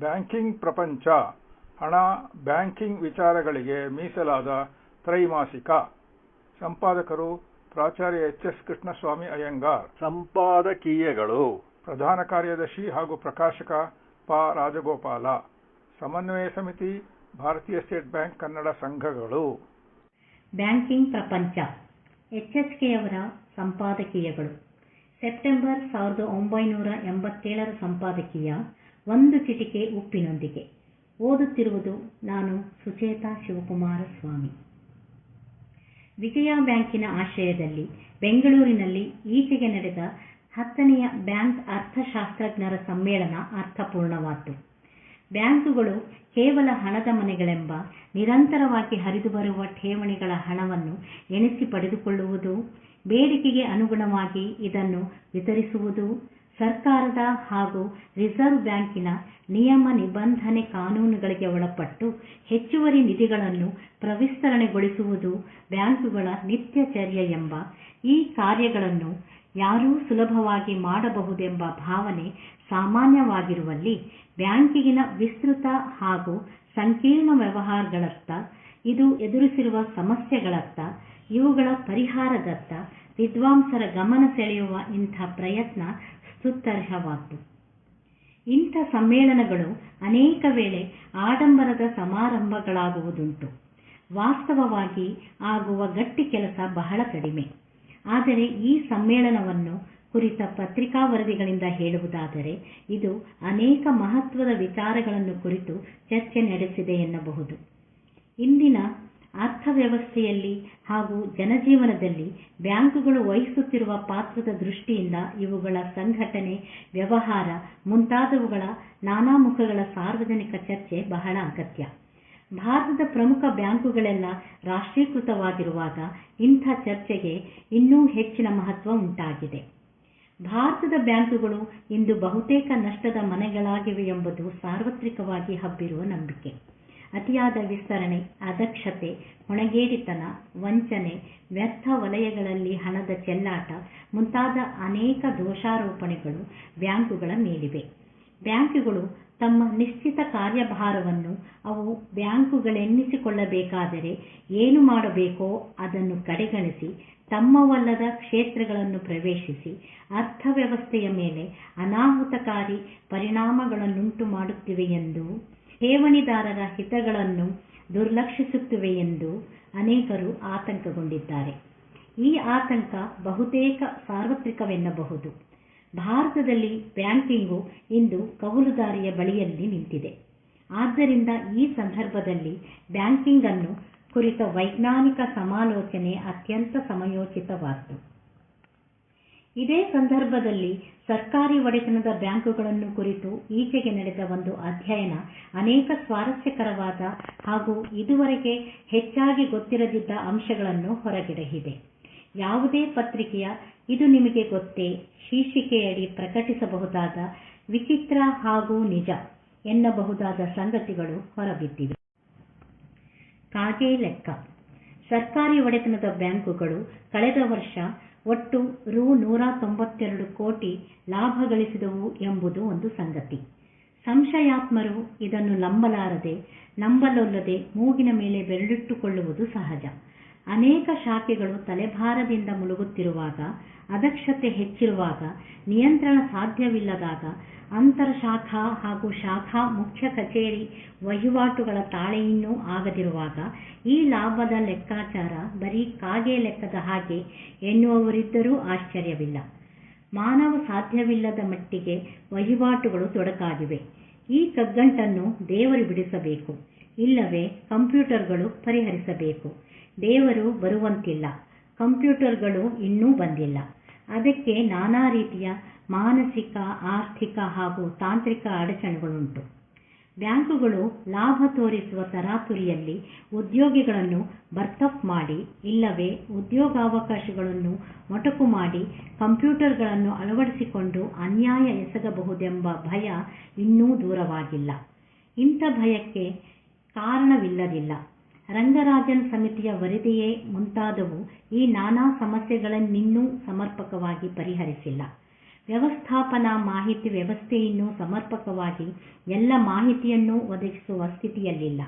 Banking ಪ್ರಪಂಚ. ಹಣ banking ವಿಚಾರಗಳಿಗೆ ಮೀಸಲಾದ ತ್ರೈಮಾಸಿಕ. ಸಂಪಾದಕರು ಪ್ರಾಚಾರ್ಯ ಎಚ್ ಎಸ್ ಕೃಷ್ಣಸ್ವಾಮಿ ಅಯ್ಯಂಗಾರ್. ಸಂಪಾದಕೀಯಗಳು. ಪ್ರಧಾನ ಕಾರ್ಯದರ್ಶಿ ಹಾಗೂ ಪ್ರಕಾಶಕ ಪ ರಾಜಗೋಪಾಲ. ಸಮನ್ವಯ ಸಮಿತಿ ಭಾರತೀಯ ಸ್ಟೇಟ್ ಬ್ಯಾಂಕ್ ಕನ್ನಡ ಸಂಘಗಳು. ಬ್ಯಾಂಕಿಂಗ್ ಪ್ರಪಂಚ. ಎಚ್ಎಸ್ಕೆಯವರ ಸಂಪಾದಕೀಯಗಳು. ಸೆಪ್ಟೆಂಬರ್ ಸಾವಿರದ ಒಂಬೈನೂರ ಎಂಬತ್ತೇಳರ ಸಂಪಾದಕೀಯ. ಒಂದು ಚಿಟಿಕೆ ಉಪ್ಪಿನೊಂದಿಗೆ. ಓದುತ್ತಿರುವುದು ನಾನು ಸುಚೇತಾ ಶಿವಕುಮಾರ ಸ್ವಾಮಿ. ವಿಜಯ ಬ್ಯಾಂಕಿನ ಆಶ್ರಯದಲ್ಲಿ ಬೆಂಗಳೂರಿನಲ್ಲಿ ಈಚೆಗೆ ನಡೆದ ಹತ್ತನೆಯ ಬ್ಯಾಂಕ್ ಅರ್ಥಶಾಸ್ತ್ರಜ್ಞರ ಸಮ್ಮೇಳನ ಅರ್ಥಪೂರ್ಣವಾದ್ದು. ಬ್ಯಾಂಕುಗಳು ಕೇವಲ ಹಣದ ಮನೆಗಳೆಂಬ ನಿರಂತರವಾಗಿ ಹರಿದು ಬರುವ ಠೇವಣಿಗಳ ಹಣವನ್ನು ಎಣಿಸಿ ಪಡೆದುಕೊಳ್ಳುವುದು, ಬೇಡಿಕೆಗೆ ಅನುಗುಣವಾಗಿ ಇದನ್ನು ವಿತರಿಸುವುದು ಸರ್ಕಾರದ ಹಾಗೂ ರಿಸರ್ವ್ ಬ್ಯಾಂಕಿನ ನಿಯಮ ನಿಬಂಧನೆ ಕಾನೂನುಗಳಿಗೆ ಒಳಪಟ್ಟು ಹೆಚ್ಚುವರಿ ನಿಧಿಗಳನ್ನು ಪ್ರವಿಸ್ತರಣೆಗೊಳಿಸುವುದು ಬ್ಯಾಂಕುಗಳ ನಿತ್ಯಚರ್ಯ ಎಂಬ ಈ ಕಾರ್ಯಗಳನ್ನು ಯಾರೂ ಸುಲಭವಾಗಿ ಮಾಡಬಹುದೆಂಬ ಭಾವನೆ ಸಾಮಾನ್ಯವಾಗಿರುವಲ್ಲಿ ಬ್ಯಾಂಕಿಗಿನ ವಿಸ್ತೃತ ಹಾಗೂ ಸಂಕೀರ್ಣ ವ್ಯವಹಾರಗಳತ್ತ ಇದು ಎದುರಿಸಿರುವ ಸಮಸ್ಯೆಗಳತ್ತ ಇವುಗಳ ಪರಿಹಾರದತ್ತ ವಿದ್ವಾಂಸರ ಗಮನ ಸೆಳೆಯುವ ಇಂಥ ಪ್ರಯತ್ನ ಸ್ತುತ್ಯರ್ಹವಾದ್ದು ಇಂಥ ಸಮ್ಮೇಳನಗಳು ಅನೇಕ ವೇಳೆ ಆಡಂಬರದ ಸಮಾರಂಭಗಳಾಗುವುದುಂಟು. ವಾಸ್ತವವಾಗಿ ಆಗುವ ಗಟ್ಟಿ ಕೆಲಸ ಬಹಳ ಕಡಿಮೆ. ಆದರೆ ಈ ಸಮ್ಮೇಳನವನ್ನು ಕುರಿತ ಪತ್ರಿಕಾ ವರದಿಗಳಿಂದ ಹೇಳುವುದಾದರೆ, ಇದು ಅನೇಕ ಮಹತ್ವದ ವಿಚಾರಗಳನ್ನು ಕುರಿತು ಚರ್ಚೆ ನಡೆಸಿದೆ ಎನ್ನಬಹುದು. ಇಂದಿನ ಅರ್ಥವ್ಯವಸ್ಥೆಯಲ್ಲಿ ಹಾಗೂ ಜನಜೀವನದಲ್ಲಿ ಬ್ಯಾಂಕುಗಳು ವಹಿಸುತ್ತಿರುವ ಪಾತ್ರದ ದೃಷ್ಟಿಯಿಂದ ಇವುಗಳ ಸಂಘಟನೆ, ವ್ಯವಹಾರ ಮುಂತಾದವುಗಳ ನಾನಾ ಮುಖಗಳ ಸಾರ್ವಜನಿಕ ಚರ್ಚೆ ಬಹಳ ಅಗತ್ಯ. ಭಾರತದ ಪ್ರಮುಖ ಬ್ಯಾಂಕುಗಳೆಲ್ಲ ರಾಷ್ಟ್ರೀಕೃತವಾಗಿರುವಾಗ ಇಂಥ ಚರ್ಚೆಗೆ ಇನ್ನೂ ಹೆಚ್ಚಿನ ಮಹತ್ವ ಉಂಟಾಗಿದೆ. ಭಾರತದ ಬ್ಯಾಂಕುಗಳು ಇಂದು ಬಹುತೇಕ ನಷ್ಟದ ಮನೆಗಳಾಗಿವೆ ಎಂಬುದು ಸಾರ್ವತ್ರಿಕವಾಗಿ ಹಬ್ಬಿರುವ ನಂಬಿಕೆ. ಅತಿಯಾದ ವಿಸ್ತರಣೆ ಅದಕ್ಷತೆ ಹೊಣೆಗೇಡಿತನ, ವಂಚನೆ, ವ್ಯರ್ಥ ವಲಯಗಳಲ್ಲಿ ಹಣದ ಚೆಲ್ಲಾಟ ಮುಂತಾದ ಅನೇಕ ದೋಷಾರೋಪಣೆಗಳು ಬ್ಯಾಂಕುಗಳ ಮೇಲಿವೆ. ಬ್ಯಾಂಕುಗಳು ತಮ್ಮ ನಿಶ್ಚಿತ ಕಾರ್ಯಭಾರವನ್ನು ಅವು ಬ್ಯಾಂಕುಗಳೆನ್ನಿಸಿಕೊಳ್ಳಬೇಕಾದರೆ ಏನು ಮಾಡಬೇಕೋ ಅದನ್ನು ಕಡೆಗಣಿಸಿ, ತಮ್ಮವಲ್ಲದ ಕ್ಷೇತ್ರಗಳನ್ನು ಪ್ರವೇಶಿಸಿ, ಅರ್ಥವ್ಯವಸ್ಥೆಯ ಮೇಲೆ ಅನಾಹುತಕಾರಿ ಪರಿಣಾಮಗಳನ್ನುಂಟು ಮಾಡುತ್ತಿವೆಯೆಂದು ಠೇವಣಿದಾರರ ಹಿತಗಳನ್ನು ದುರ್ಲಕ್ಷಿಸುತ್ತಿವೆ ಎಂದು ಅನೇಕರು ಆತಂಕಗೊಂಡಿದ್ದಾರೆ. ಈ ಆತಂಕ ಬಹುತೇಕ ಸಾರ್ವತ್ರಿಕವೆನ್ನಬಹುದು. ಭಾರತದಲ್ಲಿ ಬ್ಯಾಂಕಿಂಗು ಇಂದು ಕವಲುದಾರಿಯ ಬಳಿಯಲ್ಲಿ ನಿಂತಿದೆ. ಆದ್ದರಿಂದ ಈ ಸಂದರ್ಭದಲ್ಲಿ ಬ್ಯಾಂಕಿಂಗ್ ಅನ್ನು ಕುರಿತ ವೈಜ್ಞಾನಿಕ ಸಮಾಲೋಚನೆ ಅತ್ಯಂತ ಸಮಯೋಚಿತವಾದ್ದು. ಇದೇ ಸಂದರ್ಭದಲ್ಲಿ ಸರ್ಕಾರಿ ಒಡೆತನದ ಬ್ಯಾಂಕುಗಳನ್ನು ಕುರಿತು ಈಚೆಗೆ ನಡೆದ ಒಂದು ಅಧ್ಯಯನ ಅನೇಕ ಸ್ವಾರಸ್ಯಕರವಾದ ಹಾಗೂ ಇದುವರೆಗೆ ಹೆಚ್ಚಾಗಿ ಗೊತ್ತಿರದಿದ್ದ ಅಂಶಗಳನ್ನು ಹೊರಗೆಡಹಿದೆ. ಯಾವುದೇ ಪತ್ರಿಕೆಯ ಇದು ನಿಮಗೆ ಗೊತ್ತೇ ಶೀರ್ಷಿಕೆಯಡಿ ಪ್ರಕಟಿಸಬಹುದಾದ ವಿಚಿತ್ರ ಹಾಗೂ ನಿಜ ಎನ್ನಬಹುದಾದ ಸಂಗತಿಗಳು ಹೊರಬಿದ್ದಿವೆ. ಕಾಗೆ ಲೆಕ್ಕ. ಸರ್ಕಾರಿ ಒಡೆತನದ ಬ್ಯಾಂಕುಗಳು ಕಳೆದ ವರ್ಷ ಒಟ್ಟು ರು ನೂರ ತೊಂಬತ್ತೆರಡು ಕೋಟಿ ಲಾಭ ಗಳಿಸಿದವು ಎಂಬುದು ಒಂದು ಸಂಗತಿ. ಸಂಶಯಾತ್ಮರು ಇದನ್ನು ನಂಬಲಾರದೆ, ನಂಬಲೊಲ್ಲದೆ ಮೂಗಿನ ಮೇಲೆ ಬೆರಳಿಟ್ಟುಕೊಳ್ಳುವುದು ಸಹಜ. ಅನೇಕ ಶಾಖೆಗಳು ತಲೆಭಾರದಿಂದ ಮುಳುಗುತ್ತಿರುವಾಗ ಅದಕ್ಷತೆ ಹೆಚ್ಚಿರುವಾಗ ನಿಯಂತ್ರಣ ಸಾಧ್ಯವಿಲ್ಲದಾಗ ಅಂತರ ಶಾಖಾ ಹಾಗೂ ಶಾಖಾ ಮುಖ್ಯ ಕಚೇರಿ ವಹಿವಾಟುಗಳ ತಾಳೆಯಿನ್ನೂ ಆಗದಿರುವಾಗ ಈ ಲಾಭದ ಲೆಕ್ಕಾಚಾರ ಬರೀ ಕಾಗೆ ಲೆಕ್ಕದ ಹಾಗೆ ಎನ್ನುವವರಿದ್ದರೂ ಆಶ್ಚರ್ಯವಿಲ್ಲ. ಮಾನವ ಸಾಧ್ಯವಿಲ್ಲದ ಮಟ್ಟಿಗೆ ವಹಿವಾಟುಗಳು ತೊಡಕಾಗಿವೆ. ಈ ಕಗ್ಗಂಟನ್ನು ದೇವರು ಬಿಡಿಸಬೇಕು. ಇಲ್ಲವೇ ಕಂಪ್ಯೂಟರ್ಗಳು ಪರಿಹರಿಸಬೇಕು. ದೇವರು ಬರುವಂತಿಲ್ಲ. ಕಂಪ್ಯೂಟರ್ಗಳು ಇನ್ನೂ ಬಂದಿಲ್ಲ. ಅದಕ್ಕೆ ನಾನಾ ರೀತಿಯ ಮಾನಸಿಕ, ಆರ್ಥಿಕ ಹಾಗೂ ತಾಂತ್ರಿಕ ಅಡಚಣೆಗಳುಂಟು. ಬ್ಯಾಂಕುಗಳು ಲಾಭ ತೋರಿಸುವ ತರಾತುರಿಯಲ್ಲಿ ಉದ್ಯೋಗಿಗಳನ್ನು ಬರ್ತಫ್ ಮಾಡಿ, ಇಲ್ಲವೇ ಉದ್ಯೋಗಾವಕಾಶಗಳನ್ನು ಮೊಟಕು ಮಾಡಿ ಕಂಪ್ಯೂಟರ್ಗಳನ್ನು ಅಳವಡಿಸಿಕೊಂಡು ಅನ್ಯಾಯ ಎಸಗಬಹುದೆಂಬ ಭಯ ಇನ್ನೂ ದೂರವಾಗಿಲ್ಲ. ಇಂಥ ಭಯಕ್ಕೆ ಕಾರಣವಿಲ್ಲದಿಲ್ಲ. ರಂಗರಾಜನ್ ಸಮಿತಿಯ ವರದಿಯೇ ಮುಂತಾದವು ಈ ನಾನಾ ಸಮಸ್ಯೆಗಳನ್ನಿನ್ನೂ ಸಮರ್ಪಕವಾಗಿ ಪರಿಹರಿಸಿಲ್ಲ. ವ್ಯವಸ್ಥಾಪನಾ ಮಾಹಿತಿ ವ್ಯವಸ್ಥೆಯನ್ನು ಸಮರ್ಪಕವಾಗಿ ಎಲ್ಲ ಮಾಹಿತಿಯನ್ನು ಒದಗಿಸುವ ಸ್ಥಿತಿಯಲ್ಲಿಲ್ಲ.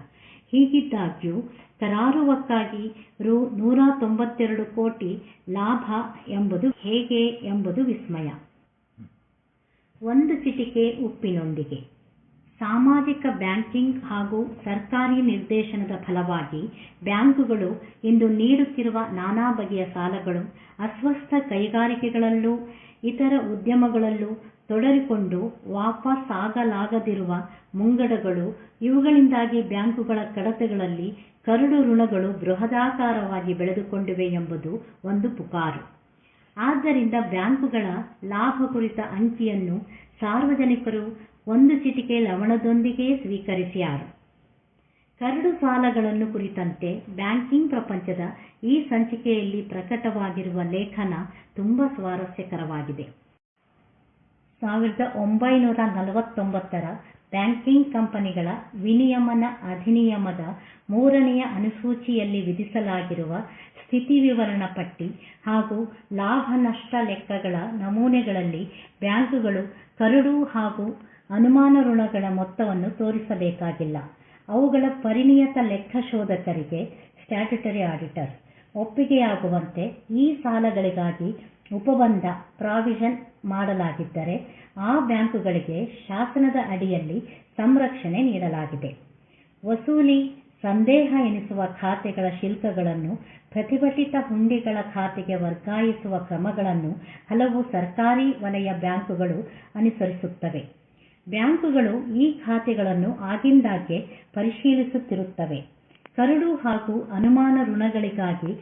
ಹೀಗಿದ್ದಾಗ್ಯೂ ಕರಾರುವಕ್ಕಾಗಿ ರು ನೂರ ತೊಂಬತ್ತೆರಡು ಕೋಟಿ ಲಾಭ ಎಂಬುದು ಹೇಗೆ ಎಂಬುದು ವಿಸ್ಮಯ. ಒಂದು ಚಿಟಿಕೆ ಉಪ್ಪಿನೊಂದಿಗೆ. ಸಾಮಾಜಿಕ ಬ್ಯಾಂಕಿಂಗ್ ಹಾಗೂ ಸರ್ಕಾರಿ ನಿರ್ದೇಶನದ ಫಲವಾಗಿ ಬ್ಯಾಂಕುಗಳು ಇಂದು ನೀಡುತ್ತಿರುವ ನಾನಾ ಬಗೆಯ ಸಾಲಗಳು ಅಸ್ವಸ್ಥ ಕೈಗಾರಿಕೆಗಳಲ್ಲೂ, ಇತರ ಉದ್ಯಮಗಳಲ್ಲೂ ತೊಡರಿಕೊಂಡು ವಾಪಸ್ಸಾಗಲಾಗದಿರುವ ಮುಂಗಡಗಳು ಇವುಗಳಿಂದಾಗಿ ಬ್ಯಾಂಕುಗಳ ಕಡತಗಳಲ್ಲಿ ಕರಡು ಋಣಗಳು ಬೃಹದಾಕಾರವಾಗಿ ಬೆಳೆದುಕೊಂಡಿವೆ ಎಂಬುದು ಒಂದು ಪುಕಾರು. ಆದ್ದರಿಂದ ಬ್ಯಾಂಕುಗಳ ಲಾಭ ಕುರಿತ ಅಂಕಿಯನ್ನು ಸಾರ್ವಜನಿಕರು ಒಂದು ಚಿಟಿಕೆ ಲವಣದೊಂದಿಗೆ ಸ್ವೀಕರಿಸಿಯಾರು. ಕರಡು ಸಾಲಗಳನ್ನು ಕುರಿತಂತೆ ಬ್ಯಾಂಕಿಂಗ್ ಪ್ರಪಂಚದ ಈ ಸಂಚಿಕೆಯಲ್ಲಿ ಪ್ರಕಟವಾಗಿರುವ ಲೇಖನ ತುಂಬ ಸ್ವಾರಸ್ಯಕರವಾಗಿದೆ. ಸಾವಿರದ ಒಂಬೈನೂರ ನಲವತ್ತೊಂಬತ್ತರ ಬ್ಯಾಂಕಿಂಗ್ ಕಂಪನಿಗಳ ವಿನಿಯಮನ ಅಧಿನಿಯಮದ ಮೂರನೆಯ ಅನುಸೂಚಿಯಲ್ಲಿ ವಿಧಿಸಲಾಗಿರುವ ಸ್ಥಿತಿ ವಿವರಣ ಪಟ್ಟಿ ಹಾಗೂ ಲಾಭ ನಷ್ಟ ಲೆಕ್ಕಗಳ ನಮೂನೆಗಳಲ್ಲಿ ಬ್ಯಾಂಕುಗಳು ಕರಡು ಹಾಗೂ ಅನುಮಾನ ಋಣಗಳ ಮೊತ್ತವನ್ನು ತೋರಿಸಬೇಕಾಗಿಲ್ಲ. ಅವುಗಳ ಪರಿಣಿತ ಲೆಕ್ಕಶೋಧಕರಿಗೆ ಸ್ಟ್ಯಾಟ್ಯುಟರಿ ಆಡಿಟರ್ ಒಪ್ಪಿಗೆಯಾಗುವಂತೆ ಈ ಸಾಲಗಳಿಗಾಗಿ ಉಪಬಂಧ ಪ್ರಾವಿಷನ್ ಮಾಡಲಾಗಿದ್ದರೆ ಆ ಬ್ಯಾಂಕುಗಳಿಗೆ ಶಾಸನದ ಅಡಿಯಲ್ಲಿ ಸಂರಕ್ಷಣೆ ನೀಡಲಾಗಿದೆ. ವಸೂಲಿ, ಸಂದೇಹ ಎನಿಸುವ ಖಾತೆಗಳ ಶುಲ್ಕಗಳನ್ನು ಪ್ರತಿಭಟಿತ ಹುಂಡಿಗಳ ಖಾತೆಗೆ ವರ್ಗಾಯಿಸುವ ಕ್ರಮಗಳನ್ನು ಹಲವು ಸರ್ಕಾರಿ ವಲಯ ಬ್ಯಾಂಕುಗಳು ಅನುಸರಿಸುತ್ತವೆ. ಬ್ಯಾಂಕುಗಳು ಈ ಖಾತೆಗಳನ್ನು ಆಗಿಂದಾಗ್ಗೆ ಪರಿಶೀಲಿಸುತ್ತಿರುತ್ತವೆ. ಕರಡು ಹಾಗೂ ಅನುಮಾನ ಋಣಗಳಿಗಾಗಿ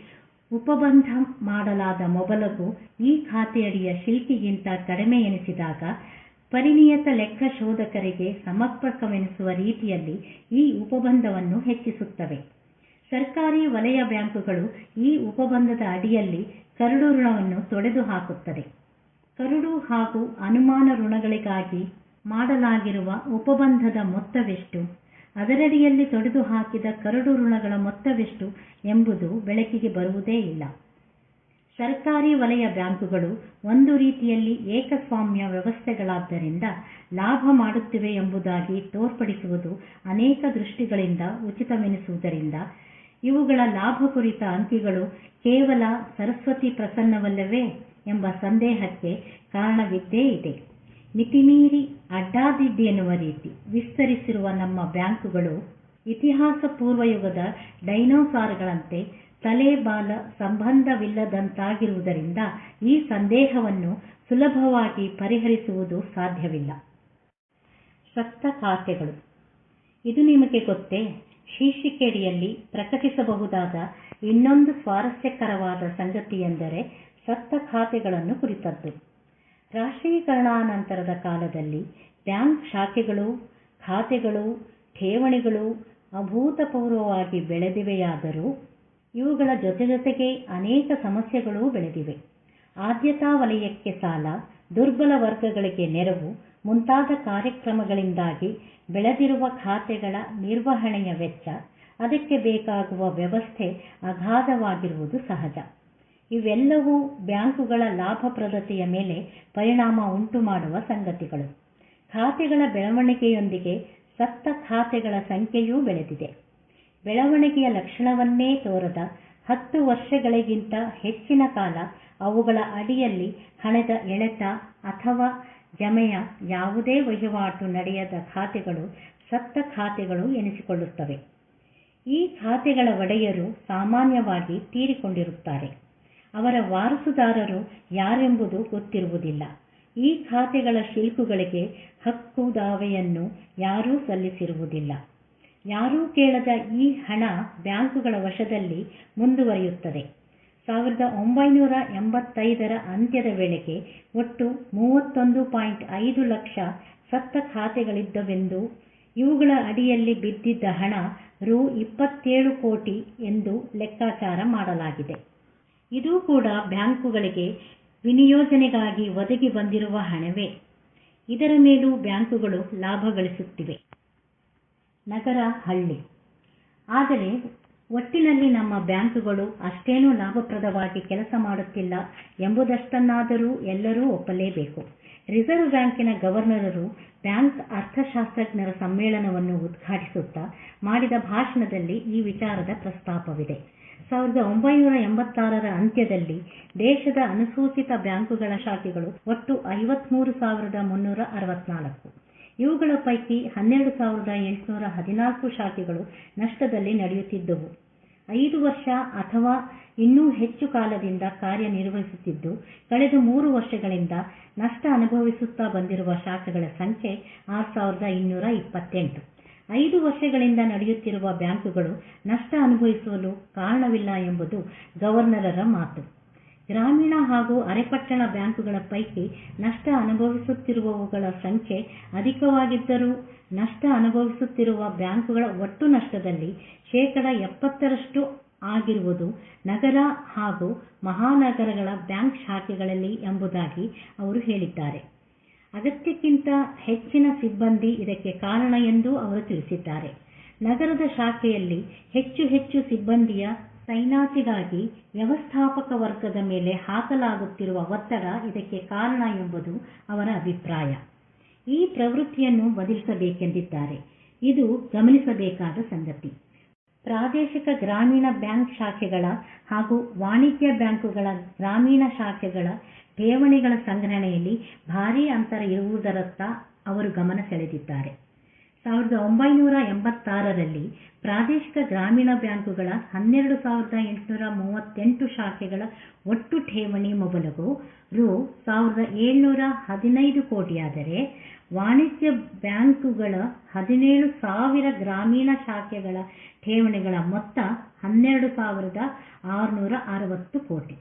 ಉಪಬಂಧ ಮಾಡಲಾದ ಮೊಬಲಗು ಈ ಖಾತೆಯಡಿಯ ಶಿಲ್ಕಿಗಿಂತ ಕಡಿಮೆ ಎನಿಸಿದಾಗ ಪರಿಣಿಯತ ಲೆಕ್ಕ ಶೋಧಕರಿಗೆ ಸಮರ್ಪಕವೆನಿಸುವ ರೀತಿಯಲ್ಲಿ ಈ ಉಪಬಂಧವನ್ನು ಹೆಚ್ಚಿಸುತ್ತವೆ. ಸರ್ಕಾರಿ ವಲಯ ಬ್ಯಾಂಕುಗಳು ಈ ಉಪಬಂಧದ ಅಡಿಯಲ್ಲಿ ಕರಡು ಋಣವನ್ನು ತೊಡೆದುಹಾಕುತ್ತದೆ. ಕರಡು ಹಾಗೂ ಅನುಮಾನ ಋಣಗಳಿಗಾಗಿ ಮಾಡಲಾಗಿರುವ ಉಪಬಂಧದ ಮೊತ್ತವೆಷ್ಟು? ಅದರಡಿಯಲ್ಲಿ ತೊಡೆದು ಹಾಕಿದ ಕರಡು ಋಣಗಳ ಮೊತ್ತವೆಷ್ಟು ಎಂಬುದು ಬೆಳಕಿಗೆ ಬರುವುದೇ ಇಲ್ಲ. ಸರ್ಕಾರಿ ವಲಯ ಬ್ಯಾಂಕುಗಳು ಒಂದು ರೀತಿಯಲ್ಲಿ ಏಕಸ್ವಾಮ್ಯ ವ್ಯವಸ್ಥೆಗಳಾದ್ದರಿಂದ ಲಾಭ ಮಾಡುತ್ತಿವೆ ಎಂಬುದಾಗಿ ತೋರ್ಪಡಿಸುವುದು ಅನೇಕ ದೃಷ್ಟಿಗಳಿಂದ ಉಚಿತವೆನಿಸುವುದರಿಂದ ಇವುಗಳ ಲಾಭ ಕುರಿತ ಅಂಕಿಗಳು ಕೇವಲ ಸರಸ್ವತಿ ಪ್ರಸನ್ನವಲ್ಲವೇ ಎಂಬ ಸಂದೇಹಕ್ಕೆ ಕಾರಣವಿದ್ದೇ ಇದೆ. ಮಿತಿಮೀರಿ ಅಡ್ಡಾದಿಡ್ಡಿ ಎನ್ನುವ ರೀತಿ ವಿಸ್ತರಿಸಿರುವ ನಮ್ಮ ಬ್ಯಾಂಕುಗಳು ಇತಿಹಾಸ ಪೂರ್ವಯುಗದ ಡೈನೋಸಾರ್ಗಳಂತೆ ತಲೆಬಾಲ ಸಂಬಂಧವಿಲ್ಲದಂತಾಗಿರುವುದರಿಂದ ಈ ಸಂದೇಹವನ್ನು ಸುಲಭವಾಗಿ ಪರಿಹರಿಸುವುದು ಸಾಧ್ಯವಿಲ್ಲ. ಸತ್ತ ಖಾತೆಗಳು. ಇದು ನಿಮಗೆ ಗೊತ್ತೇ? ಶೀರ್ಷಿಕೆಯಡಿಯಲ್ಲಿ ಪ್ರಕಟಿಸಬಹುದಾದ ಇನ್ನೊಂದು ಸ್ವಾರಸ್ಯಕರವಾದ ಸಂಗತಿಯೆಂದರೆ ಸತ್ತ ಖಾತೆಗಳನ್ನು ಕುರಿತದ್ದು. ರಾಷ್ಟ್ರೀಕರಣಾನಂತರದ ಕಾಲದಲ್ಲಿ ಬ್ಯಾಂಕ್ ಶಾಖೆಗಳು, ಖಾತೆಗಳು, ಠೇವಣಿಗಳು ಅಭೂತಪೂರ್ವವಾಗಿ ಬೆಳೆದಿವೆಯಾದರೂ ಇವುಗಳ ಜೊತೆಜೊತೆಗೇ ಅನೇಕ ಸಮಸ್ಯೆಗಳೂ ಬೆಳೆದಿವೆ. ಆದ್ಯತಾ ವಲಯಕ್ಕೆ ಸಾಲ, ದುರ್ಬಲ ವರ್ಗಗಳಿಗೆ ನೆರವು ಮುಂತಾದ ಕಾರ್ಯಕ್ರಮಗಳಿಂದಾಗಿ ಬೆಳೆದಿರುವ ಖಾತೆಗಳ ನಿರ್ವಹಣೆಯ ವೆಚ್ಚ, ಅದಕ್ಕೆ ಬೇಕಾಗುವ ವ್ಯವಸ್ಥೆ ಅಗಾಧವಾಗಿರುವುದು ಸಹಜ. ಇವೆಲ್ಲವೂ ಬ್ಯಾಂಕುಗಳ ಲಾಭಪ್ರದತೆಯ ಮೇಲೆ ಪರಿಣಾಮ ಉಂಟುಮಾಡುವ ಸಂಗತಿಗಳು. ಖಾತೆಗಳ ಬೆಳವಣಿಗೆಯೊಂದಿಗೆ ಸತ್ತ ಖಾತೆಗಳ ಸಂಖ್ಯೆಯೂ ಬೆಳೆದಿದೆ. ಬೆಳವಣಿಗೆಯ ಲಕ್ಷಣವನ್ನೇ ತೋರದ ಹತ್ತು ವರ್ಷಗಳಿಗಿಂತ ಹೆಚ್ಚಿನ ಕಾಲ ಅವುಗಳ ಅಡಿಯಲ್ಲಿ ಹಣದ ಎಳೆತ ಅಥವಾ ಜಮೆಯ ಯಾವುದೇ ವಹಿವಾಟು ನಡೆಯದ ಖಾತೆಗಳು ಸತ್ತ ಖಾತೆಗಳು ಎನಿಸಿಕೊಳ್ಳುತ್ತವೆ. ಈ ಖಾತೆಗಳ ಒಡೆಯರು ಸಾಮಾನ್ಯವಾಗಿ ತೀರಿಕೊಂಡಿರುತ್ತಾರೆ. ಅವರ ವಾರಸುದಾರರು ಯಾರೆಂಬುದು ಗೊತ್ತಿರುವುದಿಲ್ಲ. ಈ ಖಾತೆಗಳ ಶಿಲ್ಕುಗಳಿಗೆ ಹಕ್ಕು ದಾವೆಯನ್ನು ಯಾರೂ ಸಲ್ಲಿಸಿರುವುದಿಲ್ಲ. ಯಾರೂ ಕೇಳದ ಈ ಹಣ ಬ್ಯಾಂಕುಗಳ ವಶದಲ್ಲಿ ಮುಂದುವರಿಯುತ್ತದೆ. ಸಾವಿರದ ಒಂಬೈನೂರ ಎಂಬತ್ತೈದರ ಅಂತ್ಯದ ವೇಳೆಗೆ ಒಟ್ಟು ಮೂವತ್ತೊಂದು ಪಾಯಿಂಟ್ ಐದು ಲಕ್ಷ ಸತ್ತ ಖಾತೆಗಳಿದ್ದವೆಂದು ಇವುಗಳ ಅಡಿಯಲ್ಲಿ ಬಿದ್ದಿದ್ದ ಹಣ ರು ಇಪ್ಪತ್ತೇಳು ಕೋಟಿ ಎಂದು ಲೆಕ್ಕಾಚಾರ ಮಾಡಲಾಗಿದೆ. ಇದೂ ಕೂಡ ಬ್ಯಾಂಕುಗಳಿಗೆ ವಿನಿಯೋಜನೆಗಾಗಿ ಒದಗಿ ಬಂದಿರುವ ಹಣವೇ. ಇದರ ಮೇಲೂ ಬ್ಯಾಂಕುಗಳು ಲಾಭ ಗಳಿಸುತ್ತಿವೆ. ನಗರ ಹಳ್ಳಿ. ಆದರೆ ಒಟ್ಟಿನಲ್ಲಿ ನಮ್ಮ ಬ್ಯಾಂಕುಗಳು ಅಷ್ಟೇನೂ ಲಾಭಪ್ರದವಾಗಿ ಕೆಲಸ ಮಾಡುತ್ತಿಲ್ಲ ಎಂಬುದಷ್ಟನ್ನಾದರೂ ಎಲ್ಲರೂ ಒಪ್ಪಲೇಬೇಕು. ರಿಸರ್ವ್ ಬ್ಯಾಂಕಿನ ಗವರ್ನರರು ಬ್ಯಾಂಕ್ ಅರ್ಥಶಾಸ್ತ್ರಜ್ಞರ ಸಮ್ಮೇಳನವನ್ನು ಉದ್ಘಾಟಿಸುತ್ತಾ ಮಾಡಿದ ಭಾಷಣದಲ್ಲಿ ಈ ವಿಚಾರದ ಪ್ರಸ್ತಾಪವಿದೆ. ಸಾವಿರದ ಒಂಬೈನೂರ ಎಂಬತ್ತಾರರ ಅಂತ್ಯದಲ್ಲಿ ದೇಶದ ಅನುಸೂಚಿತ ಬ್ಯಾಂಕುಗಳ ಶಾಖೆಗಳು ಒಟ್ಟು ಐವತ್ಮೂರು ಸಾವಿರದ ಮುನ್ನೂರ ಅರವತ್ನಾಲ್ಕು. ಇವುಗಳ ಪೈಕಿ ಹನ್ನೆರಡು ಸಾವಿರದ ಎಂಟುನೂರ ಹದಿನಾಲ್ಕು ಶಾಖೆಗಳು ನಷ್ಟದಲ್ಲಿ ನಡೆಯುತ್ತಿದ್ದವು. ಐದು ವರ್ಷ ಅಥವಾ ಇನ್ನೂ ಹೆಚ್ಚು ಕಾಲದಿಂದ ಕಾರ್ಯನಿರ್ವಹಿಸುತ್ತಿದ್ದು, ಕಳೆದ ಮೂರು ವರ್ಷಗಳಿಂದ ನಷ್ಟ ಅನುಭವಿಸುತ್ತಾ ಬಂದಿರುವ ಶಾಖೆಗಳ ಸಂಖ್ಯೆ ಆರು ಸಾವಿರದ ಇನ್ನೂರ ಇಪ್ಪತ್ತೆಂಟು. ಐದು ವರ್ಷಗಳಿಂದ ನಡೆಯುತ್ತಿರುವ ಬ್ಯಾಂಕುಗಳು ನಷ್ಟ ಅನುಭವಿಸಲು ಕಾರಣವಿಲ್ಲ ಎಂಬುದು ಗವರ್ನರರ ಮಾತು. ಗ್ರಾಮೀಣ ಹಾಗೂ ಅರೆಪಟ್ಟಣ ಬ್ಯಾಂಕುಗಳ ಪೈಕಿ ನಷ್ಟ ಅನುಭವಿಸುತ್ತಿರುವವುಗಳ ಸಂಖ್ಯೆ ಅಧಿಕವಾಗಿದ್ದರೂ ನಷ್ಟ ಅನುಭವಿಸುತ್ತಿರುವ ಬ್ಯಾಂಕುಗಳ ಒಟ್ಟು ನಷ್ಟದಲ್ಲಿ ಶೇಕಡ ಎಪ್ಪತ್ತರಷ್ಟು ಆಗಿರುವುದು ನಗರ ಹಾಗೂ ಮಹಾನಗರಗಳ ಬ್ಯಾಂಕ್ ಶಾಖೆಗಳಲ್ಲಿ ಎಂಬುದಾಗಿ ಅವರು ಹೇಳಿದ್ದಾರೆ. ಅಗತ್ಯಕ್ಕಿಂತ ಹೆಚ್ಚಿನ ಸಿಬ್ಬಂದಿ ಇದಕ್ಕೆ ಕಾರಣ ಎಂದು ಅವರು ತಿಳಿಸಿದ್ದಾರೆ. ನಗರದ ಶಾಖೆಯಲ್ಲಿ ಹೆಚ್ಚು ಹೆಚ್ಚು ಸಿಬ್ಬಂದಿಯ ತೈನಾತಿಗಾಗಿ ವ್ಯವಸ್ಥಾಪಕ ವರ್ಗದ ಮೇಲೆ ಹಾಕಲಾಗುತ್ತಿರುವ ಒತ್ತಡ ಇದಕ್ಕೆ ಕಾರಣ ಎಂಬುದು ಅವರ ಅಭಿಪ್ರಾಯ. ಈ ಪ್ರವೃತ್ತಿಯನ್ನು ಬದಲಿಸಬೇಕೆಂದಿದ್ದಾರೆ. ಇದು ಗಮನಿಸಬೇಕಾದ ಸಂಗತಿ. ಪ್ರಾದೇಶಿಕ ಗ್ರಾಮೀಣ ಬ್ಯಾಂಕ್ ಶಾಖೆಗಳ ಹಾಗೂ ವಾಣಿಜ್ಯ ಬ್ಯಾಂಕುಗಳ ಗ್ರಾಮೀಣ ಶಾಖೆಗಳ ಠೇವಣಿಗಳ ಸಂಗ್ರಹಣೆಯಲ್ಲಿ ಭಾರೀ ಅಂತರ ಇರುವುದರತ್ತ ಅವರು ಗಮನ ಸೆಳೆದಿದ್ದಾರೆ. ಸಾವಿರದ ಒಂಬೈನೂರ ಎಂಬತ್ತಾರರಲ್ಲಿ ಪ್ರಾದೇಶಿಕ ಗ್ರಾಮೀಣ ಬ್ಯಾಂಕುಗಳ ಹನ್ನೆರಡು ಸಾವಿರದ ಎಂಟುನೂರ ಮೂವತ್ತೆಂಟು ಶಾಖೆಗಳ ಒಟ್ಟು ಠೇವಣಿ ಮೊಬಲಗು ರು ಸಾವಿರದ ಏಳುನೂರ ಹದಿನೈದು ಕೋಟಿಯಾದರೆ ವಾಣಿಜ್ಯ ಬ್ಯಾಂಕುಗಳ ಹದಿನೇಳು ಸಾವಿರ ಗ್ರಾಮೀಣ ಶಾಖೆಗಳ ಠೇವಣಿಗಳ ಮೊತ್ತ ಹನ್ನೆರಡು ಸಾವಿರದ ಆರುನೂರ ಅರವತ್ತು ಕೋಟಿ.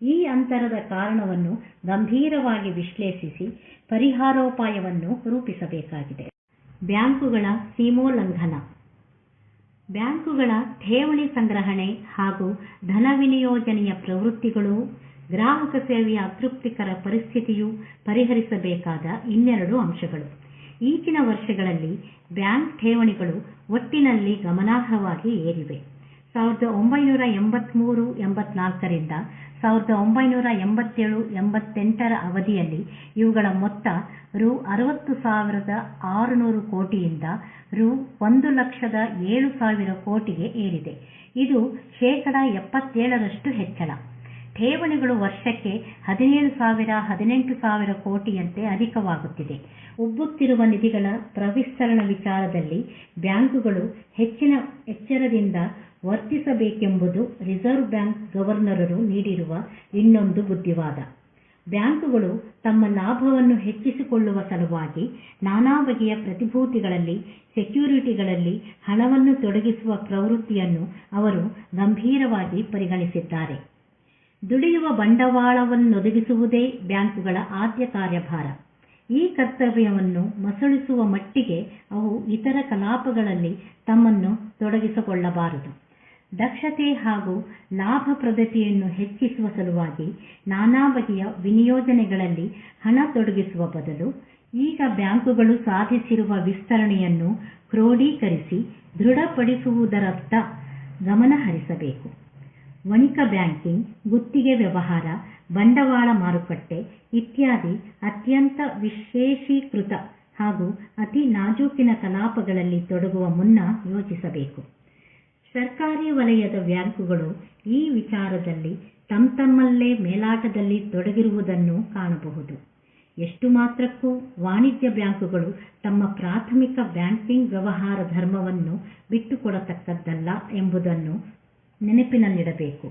ಈ ಅಂತರದ ಕಾರಣವನ್ನು ಗಂಭೀರವಾಗಿ ವಿಶ್ಲೇಷಿಸಿ ಪರಿಹಾರೋಪಾಯವನ್ನು ರೂಪಿಸಬೇಕಾಗಿದೆ. ಬ್ಯಾಂಕುಗಳ ಸೀಮೋಲ್ಲಂಘನ ಬ್ಯಾಂಕುಗಳ ಠೇವಣಿ ಸಂಗ್ರಹಣೆ ಹಾಗೂ ಧನ ವಿನಿಯೋಜನೆಯ ಪ್ರವೃತ್ತಿಗಳು ಗ್ರಾಹಕ ಸೇವೆಯ ಅತೃಪ್ತಿಕರ ಪರಿಸ್ಥಿತಿಯು ಪರಿಹರಿಸಬೇಕಾದ ಇನ್ನೆರಡು ಅಂಶಗಳು. ಈಚಿನ ವರ್ಷಗಳಲ್ಲಿ ಬ್ಯಾಂಕ್ ಠೇವಣಿಗಳು ಒಟ್ಟಿನಲ್ಲಿ ಗಮನಾರ್ಹವಾಗಿ ಏರಿವೆ. ಸಾವಿರದ ಒಂಬೈನೂರ ಎಂಬತ್ಮೂರು, ಎಂಬತ್ನಾಲ್ಕರಿಂದ ಸಾವಿರದ ಒಂಬೈನೂರ ಎಂಬತ್ತೇಳು, ಎಂಬತ್ತೆಂಟರ ಅವಧಿಯಲ್ಲಿ ಇವುಗಳ ಮೊತ್ತ ರು ಅರವತ್ತು ಸಾವಿರದ ಆರುನೂರು ಕೋಟಿಯಿಂದ ರು ಒಂದು ಲಕ್ಷದ ಏಳು ಸಾವಿರ ಕೋಟಿಗೆ ಏರಿದೆ. ಇದು ಶೇಕಡ ಎಪ್ಪತ್ತೇಳರಷ್ಟು ಹೆಚ್ಚಳ. ಠೇವಣಿಗಳು ವರ್ಷಕ್ಕೆ ಹದಿನೇಳು ಸಾವಿರ, ಹದಿನೆಂಟು ಸಾವಿರ ಕೋಟಿಯಂತೆ ಅಧಿಕವಾಗುತ್ತಿದೆ. ಉಬ್ಬುತ್ತಿರುವ ನಿಧಿಗಳ ಪ್ರವಿಸ್ತರಣ ವಿಚಾರದಲ್ಲಿ ಬ್ಯಾಂಕುಗಳು ಹೆಚ್ಚಿನ ಎಚ್ಚರದಿಂದ ವರ್ತಿಸಬೇಕೆಂಬುದು ರಿಸರ್ವ್ ಬ್ಯಾಂಕ್ ಗವರ್ನರರು ನೀಡಿರುವ ಇನ್ನೊಂದು ಬುದ್ಧಿವಾದ. ಬ್ಯಾಂಕುಗಳು ತಮ್ಮ ಲಾಭವನ್ನು ಹೆಚ್ಚಿಸಿಕೊಳ್ಳುವ ಸಲುವಾಗಿ ನಾನಾ ಬಗೆಯ ಪ್ರತಿಭೂತಿಗಳಲ್ಲಿ, ಸೆಕ್ಯೂರಿಟಿಗಳಲ್ಲಿ ಹಣವನ್ನು ತೊಡಗಿಸುವ ಪ್ರವೃತ್ತಿಯನ್ನು ಅವರು ಗಂಭೀರವಾಗಿ ಪರಿಗಣಿಸಿದ್ದಾರೆ. ದುಡಿಯುವ ಬಂಡವಾಳವನ್ನೊದಗಿಸುವುದೇ ಬ್ಯಾಂಕುಗಳ ಆದ್ಯ ಕಾರ್ಯಭಾರ. ಈ ಕರ್ತವ್ಯವನ್ನು ಮಸಳಿಸುವ ಮಟ್ಟಿಗೆ ಅವು ಇತರ ಕಲಾಪಗಳಲ್ಲಿ ತಮ್ಮನ್ನು ತೊಡಗಿಸಿಕೊಳ್ಳಬಾರದು. ದಕ್ಷತೆ ಹಾಗೂ ಲಾಭಪ್ರದತೆಯನ್ನು ಹೆಚ್ಚಿಸುವ ಸಲುವಾಗಿ ನಾನಾ ಬಗೆಯ ವಿನಿಯೋಜನೆಗಳಲ್ಲಿ ಹಣ ತೊಡಗಿಸುವ ಬದಲು ಈಗ ಬ್ಯಾಂಕುಗಳು ಸಾಧಿಸಿರುವ ವಿಸ್ತರಣೆಯನ್ನು ಕ್ರೋಢೀಕರಿಸಿ ದೃಢಪಡಿಸುವುದರತ್ತ ಗಮನ ಹರಿಸಬೇಕು ವಣಿಕ ಬ್ಯಾಂಕಿಂಗ್, ಗುತ್ತಿಗೆ ವ್ಯವಹಾರ, ಬಂಡವಾಳ ಮಾರುಕಟ್ಟೆ ಇತ್ಯಾದಿ ಅತ್ಯಂತ ವಿಶೇಷೀಕೃತ ಹಾಗೂ ಅತಿ ನಾಜೂಕಿನ ಕಲಾಪಗಳಲ್ಲಿ ತೊಡಗುವ ಮುನ್ನ ಯೋಚಿಸಬೇಕು ಸರ್ಕಾರಿ ವಲಯದ ಬ್ಯಾಂಕುಗಳು ಈ ವಿಚಾರದಲ್ಲಿ ತಮ್ಮಲ್ಲೇ ಮೇಲಾಟದಲ್ಲಿ ತೊಡಗಿರುವುದನ್ನು ಕಾಣಬಹುದು. ಎಷ್ಟು ಮಾತ್ರಕ್ಕೂ ವಾಣಿಜ್ಯ ಬ್ಯಾಂಕುಗಳು ತಮ್ಮ ಪ್ರಾಥಮಿಕ ಬ್ಯಾಂಕಿಂಗ್ ವ್ಯವಹಾರ ಧರ್ಮವನ್ನು ಬಿಟ್ಟುಕೊಡತಕ್ಕದ್ದಲ್ಲ ಎಂಬುದನ್ನು ನೆನಪಿನಲ್ಲಿಡಬೇಕು.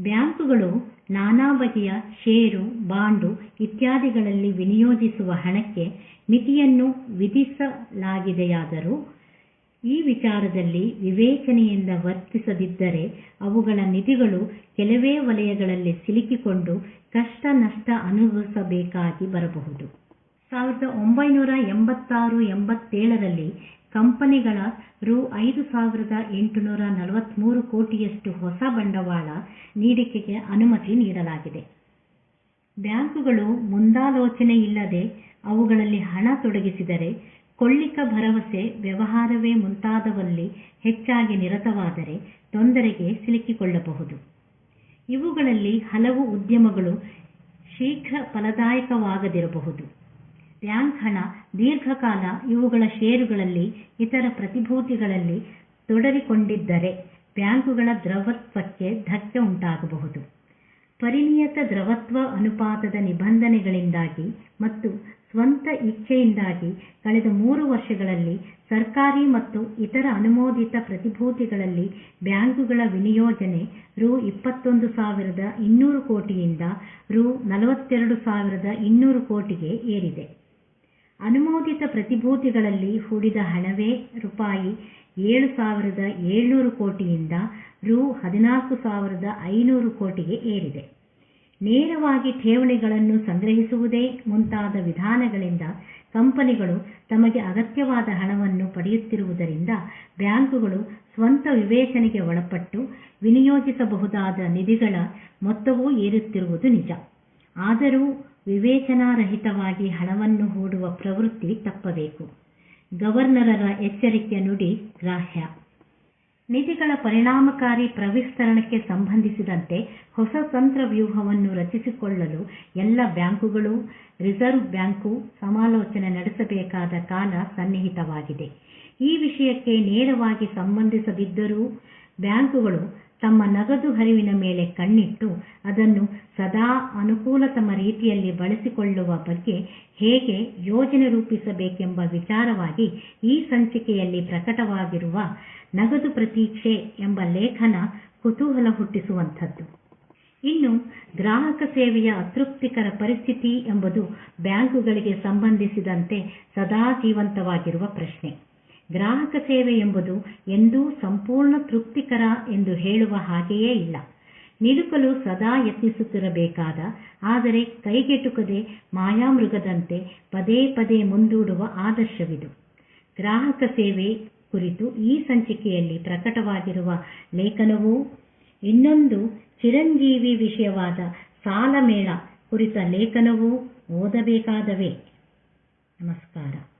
ಬ್ಯಾಂಕುಗಳು ನಾನಾ ಬಗೆಯ ಷೇರು, ಬಾಂಡು ಇತ್ಯಾದಿಗಳಲ್ಲಿ ವಿನಿಯೋಜಿಸುವ ಹಣಕ್ಕೆ ಮಿತಿಯನ್ನು ವಿಧಿಸಲಾಗಿದೆಯಾದರೂ ಈ ವಿಚಾರದಲ್ಲಿ ವಿವೇಚನೆಯಿಂದ ವರ್ತಿಸದಿದ್ದರೆ ಅವುಗಳ ನಿಧಿಗಳು ಕೆಲವೇ ವಲಯಗಳಲ್ಲಿ ಸಿಲುಕಿಕೊಂಡು ಕಷ್ಟ ನಷ್ಟ ಅನುಭವಿಸಬೇಕಾಗಿ ಬರಬಹುದು. ಸಾವಿರದ ಒಂಬೈನೂರ ಎಂಬತ್ತಾರು ಎಂಬತ್ತೇಳರಲ್ಲಿ ಕಂಪನಿಗಳ ರು ಐದು ಸಾವಿರದ ಎಂಟುನೂರ ನಲವತ್ತ್ಮೂರು ಕೋಟಿಯಷ್ಟು ಹೊಸ ಬಂಡವಾಳ ನೀಡಿಕೆಗೆ ಅನುಮತಿ ನೀಡಲಾಗಿದೆ. ಬ್ಯಾಂಕುಗಳು ಮುಂದಾಲೋಚನೆಯಿಲ್ಲದೆ ಅವುಗಳಲ್ಲಿ ಹಣ ತೊಡಗಿಸಿದರೆ ಕೊಳ್ಳಿಕ ಭರವಸೆ ವ್ಯವಹಾರವೇ ಮುಂತಾದವಲ್ಲಿ ಹೆಚ್ಚಾಗಿ ನಿರತವಾದರೆ ತೊಂದರೆಗೆ ಸಿಲುಕಿಕೊಳ್ಳಬಹುದು. ಇವುಗಳಲ್ಲಿ ಹಲವು ಉದ್ಯಮಗಳು ಶೀಘ್ರ ಫಲದಾಯಕವಾಗದಿರಬಹುದು. ಬ್ಯಾಂಕ್ ಹಣ ದೀರ್ಘಕಾಲ ಇವುಗಳ ಷೇರುಗಳಲ್ಲಿ, ಇತರ ಪ್ರತಿಭೂತಿಗಳಲ್ಲಿ ತೊಡರಿಕೊಂಡಿದ್ದರೆ ಬ್ಯಾಂಕುಗಳ ದ್ರವತ್ವಕ್ಕೆ ಧಕ್ಕೆ ಉಂಟಾಗಬಹುದು. ಪರಿಣಿಯತ ದ್ರವತ್ವ ಅನುಪಾತದ ನಿಬಂಧನೆಗಳಿಂದಾಗಿ ಮತ್ತು ಸ್ವಂತ ಇಚ್ಛೆಯಿಂದಾಗಿ ಕಳೆದ ಮೂರು ವರ್ಷಗಳಲ್ಲಿ ಸರ್ಕಾರಿ ಮತ್ತು ಇತರ ಅನುಮೋದಿತ ಪ್ರತಿಭೂತಿಗಳಲ್ಲಿ ಬ್ಯಾಂಕುಗಳ ವಿನಿಯೋಜನೆ ರು ಇಪ್ಪತ್ತೊಂದು ಸಾವಿರದ ಇನ್ನೂರು ಕೋಟಿಯಿಂದ ರು ನಲವತ್ತೆರಡು ಸಾವಿರದ ಇನ್ನೂರು ಕೋಟಿಗೆ ಏರಿದೆ. ಅನುಮೋದಿತ ಪ್ರತಿಭೂತಿಗಳಲ್ಲಿ ಹೂಡಿದ ಹಣವೇ ರೂಪಾಯಿ ಏಳು ಸಾವಿರದ ಏಳ್ನೂರು ಕೋಟಿಯಿಂದ ರು ಹದಿನಾಲ್ಕು ಸಾವಿರದ ಐನೂರು ಕೋಟಿಗೆ ಏರಿದೆ. ನೇರವಾಗಿ ಠೇವಣಿಗಳನ್ನು ಸಂಗ್ರಹಿಸುವುದೇ ಮುಂತಾದ ವಿಧಾನಗಳಿಂದ ಕಂಪನಿಗಳು ತಮಗೆ ಅಗತ್ಯವಾದ ಹಣವನ್ನು ಪಡೆಯುತ್ತಿರುವುದರಿಂದ ಬ್ಯಾಂಕುಗಳು ಸ್ವಂತ ವಿವೇಚನೆಗೆ ಒಳಪಟ್ಟು ವಿನಿಯೋಗಿಸಬಹುದಾದ ನಿಧಿಗಳ ಮೊತ್ತವೂ ಏರುತ್ತಿರುವುದು ನಿಜ. ಆದರೂ ವಿವೇಚನಾರಹಿತವಾಗಿ ಹಣವನ್ನು ಹೂಡುವ ಪ್ರವೃತ್ತಿ ತಪ್ಪಬೇಕು. ಗವರ್ನರರ ಎಚ್ಚರಿಕೆ ನುಡಿ ಗ್ರಾಹ್ಯ. ನಿಧಿಗಳ ಪರಿಣಾಮಕಾರಿ ಪ್ರವಿಸ್ತರಣಕ್ಕೆ ಸಂಬಂಧಿಸಿದಂತೆ ಹೊಸ ತಂತ್ರವ್ಯೂಹವನ್ನು ರಚಿಸಿಕೊಳ್ಳಲು ಎಲ್ಲ ಬ್ಯಾಂಕುಗಳು, ರಿಸರ್ವ್ ಬ್ಯಾಂಕು ಸಮಾಲೋಚನೆ ನಡೆಸಬೇಕಾದ ಕಾಲ ಸನ್ನಿಹಿತವಾಗಿದೆ. ಈ ವಿಷಯಕ್ಕೆ ನೇರವಾಗಿ ಸಂಬಂಧಿಸದಿದ್ದರೂ ಬ್ಯಾಂಕುಗಳು ತಮ್ಮ ನಗದು ಹರಿವಿನ ಮೇಲೆ ಕಣ್ಣಿಟ್ಟು ಅದನ್ನು ಸದಾ ಅನುಕೂಲತಮ ರೀತಿಯಲ್ಲಿ ಬಳಸಿಕೊಳ್ಳುವ ಬಗ್ಗೆ ಹೇಗೆ ಯೋಜನೆ ರೂಪಿಸಬೇಕೆಂಬ ವಿಚಾರವಾಗಿ ಈ ಸಂಚಿಕೆಯಲ್ಲಿ ಪ್ರಕಟವಾಗಿರುವ ನಗದು ಪ್ರತೀಕ್ಷೆ ಎಂಬ ಲೇಖನ ಕುತೂಹಲ ಹುಟ್ಟಿಸುವಂಥದ್ದು. ಇನ್ನು ಗ್ರಾಹಕ ಸೇವೆಯ ಅತೃಪ್ತಿಕರ ಪರಿಸ್ಥಿತಿ ಎಂಬುದು ಬ್ಯಾಂಕುಗಳಿಗೆ ಸಂಬಂಧಿಸಿದಂತೆ ಸದಾ ಜೀವಂತವಾಗಿರುವ ಪ್ರಶ್ನೆ. ಗ್ರಾಹಕ ಸೇವೆ ಎಂಬುದು ಎಂದೂ ಸಂಪೂರ್ಣ ತೃಪ್ತಿಕರ ಎಂದು ಹೇಳುವ ಹಾಗೆಯೇ ಇಲ್ಲ. ನಿಲುಕಲು ಸದಾ ಯತ್ನಿಸುತ್ತಿರಬೇಕಾದ, ಆದರೆ ಕೈಗೆಟುಕದೆ ಮಾಯಾಮೃಗದಂತೆ ಪದೇ ಪದೇ ಮುಂದೂಡುವ ಆದರ್ಶವಿದು. ಗ್ರಾಹಕ ಸೇವೆ ಕುರಿತು ಈ ಸಂಚಿಕೆಯಲ್ಲಿ ಪ್ರಕಟವಾಗಿರುವ ಲೇಖನವೂ ಇನ್ನೊಂದು ಚಿರಂಜೀವಿ ವಿಷಯವಾದ ಸಾಲಮೇಳ ಕುರಿತ ಲೇಖನವೂ ಓದಬೇಕಾದವೇ. ನಮಸ್ಕಾರ.